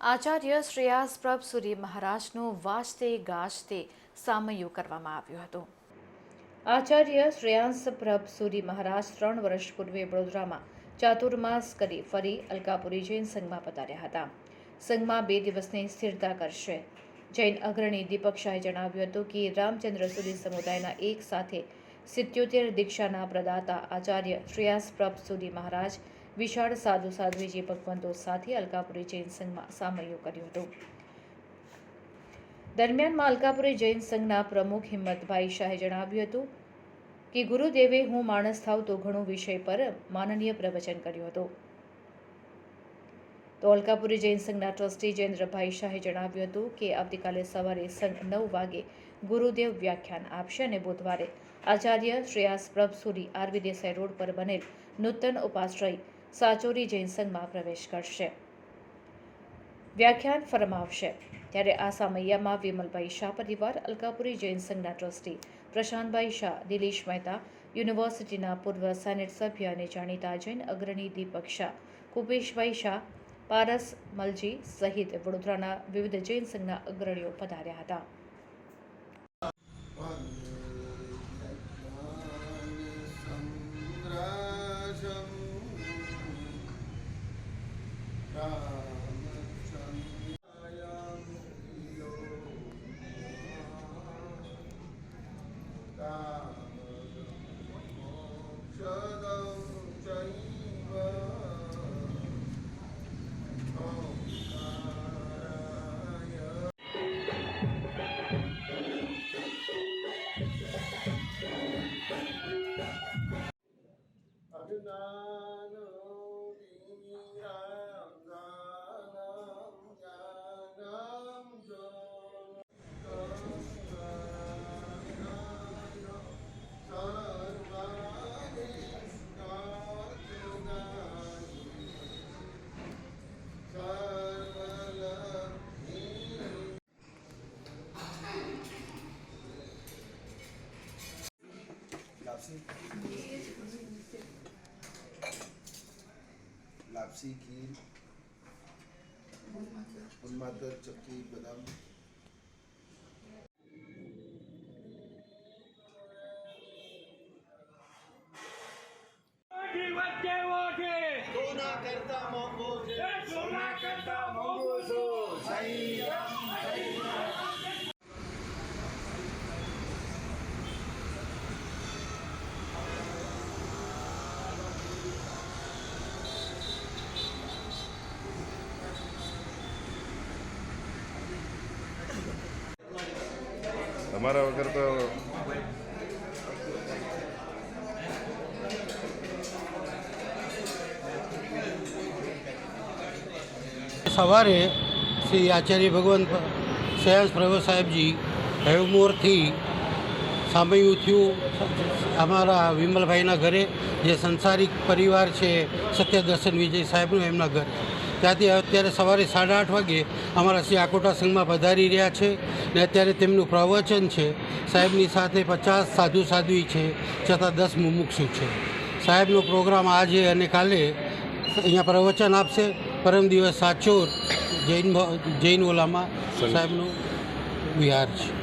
આચાર્ય શ્રેયાસ પ્રભ સૂર્ય મહારાજનું વાજતે ગાજતે સામયું કરવામાં આવ્યું હતું. આચાર્ય શ્રેયાંસ પ્રભ સૂર્ય મહારાજ ત્રણ વર્ષ પૂર્વે વડોદરામાં ચાતુર્માસ કરી ફરી અલકાપુરી જૈન સંઘમાં પધાર્યા હતા. સંઘમાં બે દિવસની સ્થિરતા કરશે. જૈન અગ્રણી દીપક શાહે જણાવ્યું હતું કે રામચંદ્ર સુરી સમુદાયના એક સાથે સિત્યોતેર દીક્ષાના પ્રદાતા આચાર્ય શ્રેયાસ પ્રભ સુધી મહારાજ વિશાળ સાધુ સાધ્વીજી ભગવંતો સાથે અલકાપુરી જૈન સંઘમાં સામયો કર્યો હતો. દરમિયાનમાં અલકાપુરી જૈન સંઘના પ્રમુખ હિંમતભાઈ શાહે જણાવ્યું હતું કે ગુરુદેવે હું માણસ થાવ તો ઘણો વિષય પર માનનીય પ્રવચન કર્યું હતું. તો અલકાપુરી જૈન સંઘના ટ્રસ્ટી જયેન્દ્રભાઈ શાહે જણાવ્યું હતું કે આવતીકાલે સવારે સંઘ નવ વાગે ગુરુદેવ વ્યાખ્યાન આપશે અને બુધવારે Acharya Shreyas Prabhsuri R V Desai road પર બનેલ નૂતન ઉપાશ્રય સાચોરી જૈન સંઘમાં પ્રવેશ કરશે. વ્યાખ્યાન ફરમાવશે. ત્યારે આ સામૈયામાં વિમલભાઈ શાહ પરિવાર, અલકાપુરી જૈન સંઘના ટ્રસ્ટી પ્રશાંતભાઈ શાહ, દિલીશ મહેતા, યુનિવર્સિટીના પૂર્વ સેનેટ સભ્ય અને જાણીતા જૈન અગ્રણી દીપક શાહ, કુપેશભાઈ શાહ પારસ મલજી સહિત વડોદરાના વિવિધ જૈન સંઘના અગ્રણીઓ પધાર્યા હતા. લાપસી ખીર ઉન્માદર ચક્કી બદામ ઓઠી વચ્ચે ઓઠી સોના કરતા મોંઘો છે એ સોના કરતા મોંઘું છું તમારા વગર તો સવારે શ્રી આચાર્ય ભગવાન સયાસ પ્રભુ સાહેબજી હેવમોરથી સામયું થયું. અમારા વિમલભાઈના ઘરે જે સંસારિક પરિવાર છે, સત્યદર્શન વિજય સાહેબનું એમના ઘરે. ત્યાંથી અત્યારે સવારે સાડા આઠ વાગે અમારા શ્રી આકોટા સંઘમાં પધારી રહ્યા છે ને અત્યારે તેમનું પ્રવચન છે. સાહેબની સાથે પચાસ સાધુ સાધ્વી છે છતાં દસ મુમુક્ષુ છે. સાહેબનો પ્રોગ્રામ આજે અને કાલે અહીંયા પ્રવચન આપશે. પરમ દિવસ સાચોર જૈન જૈન ઓલામાં સાહેબનું વિહાર છે.